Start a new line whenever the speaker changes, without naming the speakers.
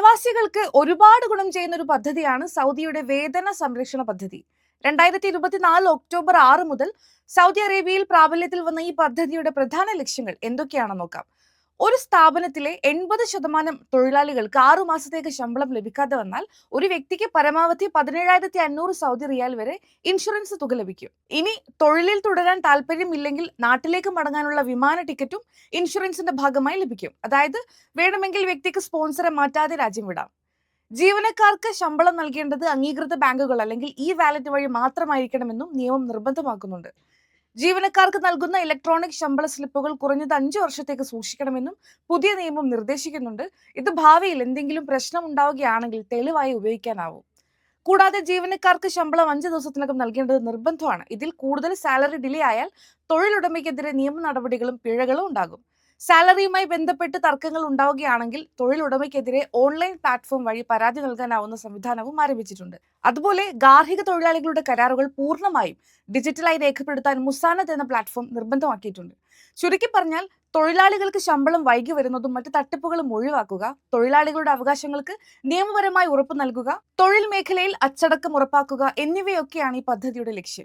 പ്രവാസികൾക്ക് ഒരുപാട് ഗുണം ചെയ്യുന്ന ഒരു പദ്ധതിയാണ് സൗദിയുടെ വേതന സംരക്ഷണ പദ്ധതി. രണ്ടായിരത്തി ഇരുപത്തിനാല് ഒക്ടോബർ ആറ് മുതൽ സൗദി അറേബ്യയിൽ പ്രാബല്യത്തിൽ വന്ന ഈ പദ്ധതിയുടെ പ്രധാന ലക്ഷ്യങ്ങൾ എന്തൊക്കെയാണെന്ന് നോക്കാം. ഒരു സ്ഥാപനത്തിലെ എൺപത് ശതമാനം തൊഴിലാളികൾക്ക് ആറു മാസത്തേക്ക് ശമ്പളം ലഭിക്കാതെ വന്നാൽ ഒരു വ്യക്തിക്ക് പരമാവധി പതിനേഴായിരത്തി അഞ്ഞൂറ് സൗദി റിയാൽ വരെ ഇൻഷുറൻസ് തുക ലഭിക്കും. ഇനി തൊഴിലിൽ തുടരാൻ താല്പര്യമില്ലെങ്കിൽ നാട്ടിലേക്ക് മടങ്ങാനുള്ള വിമാന ടിക്കറ്റും ഇൻഷുറൻസിന്റെ ഭാഗമായി ലഭിക്കും. അതായത് വേണമെങ്കിൽ വ്യക്തിക്ക് സ്പോൺസറെ മാറ്റാതെ രാജ്യം വിടാം. ജീവനക്കാർക്ക് ശമ്പളം നൽകേണ്ടത് അംഗീകൃത ബാങ്കുകൾ അല്ലെങ്കിൽ ഈ വാലറ്റ് വഴി മാത്രമായിരിക്കണമെന്നും നിയമം നിർബന്ധമാക്കുന്നുണ്ട്. ജീവനക്കാർക്ക് നൽകുന്ന ഇലക്ട്രോണിക് ശമ്പള സ്ലിപ്പുകൾ കുറഞ്ഞത് അഞ്ചു വർഷത്തേക്ക് സൂക്ഷിക്കണമെന്നും പുതിയ നിയമം നിർദ്ദേശിക്കുന്നുണ്ട്. ഇത് ഭാവിയിൽ എന്തെങ്കിലും പ്രശ്നം ഉണ്ടാവുകയാണെങ്കിൽ തെളിവായി ഉപയോഗിക്കാനാവും. കൂടാതെ ജീവനക്കാർക്ക് ശമ്പളം അഞ്ച് ദിവസത്തിനകം നൽകേണ്ടത് നിർബന്ധമാണ്. ഇതിൽ കൂടുതൽ സാലറി ഡിലേ ആയാൽ തൊഴിലുടമയ്ക്കെതിരെ നിയമ നടപടികളും പിഴകളും ഉണ്ടാകും. സാലറിയുമായി ബന്ധപ്പെട്ട് തർക്കങ്ങൾ ഉണ്ടാവുകയാണെങ്കിൽ തൊഴിലുടമയ്ക്കെതിരെ ഓൺലൈൻ പ്ലാറ്റ്ഫോം വഴി പരാതി നൽകാനാവുന്ന സംവിധാനവും ആരംഭിച്ചിട്ടുണ്ട്. അതുപോലെ ഗാർഹിക തൊഴിലാളികളുടെ കരാറുകൾ പൂർണമായും ഡിജിറ്റലായി രേഖപ്പെടുത്താൻ മുസാനത്ത് എന്ന പ്ലാറ്റ്ഫോം നിർബന്ധമാക്കിയിട്ടുണ്ട്. ചുരുക്കി പറഞ്ഞാൽ തൊഴിലാളികൾക്ക് ശമ്പളം വൈകി വരുന്നതും മറ്റ് തട്ടിപ്പുകളും ഒഴിവാക്കുക തൊഴിലാളികളുടെ അവകാശങ്ങൾക്ക് നിയമപരമായി ഉറപ്പ് നൽകുക തൊഴിൽ മേഖലയിൽ അച്ചടക്കം ഉറപ്പാക്കുക എന്നിവയൊക്കെയാണ് ഈ പദ്ധതിയുടെ ലക്ഷ്യം.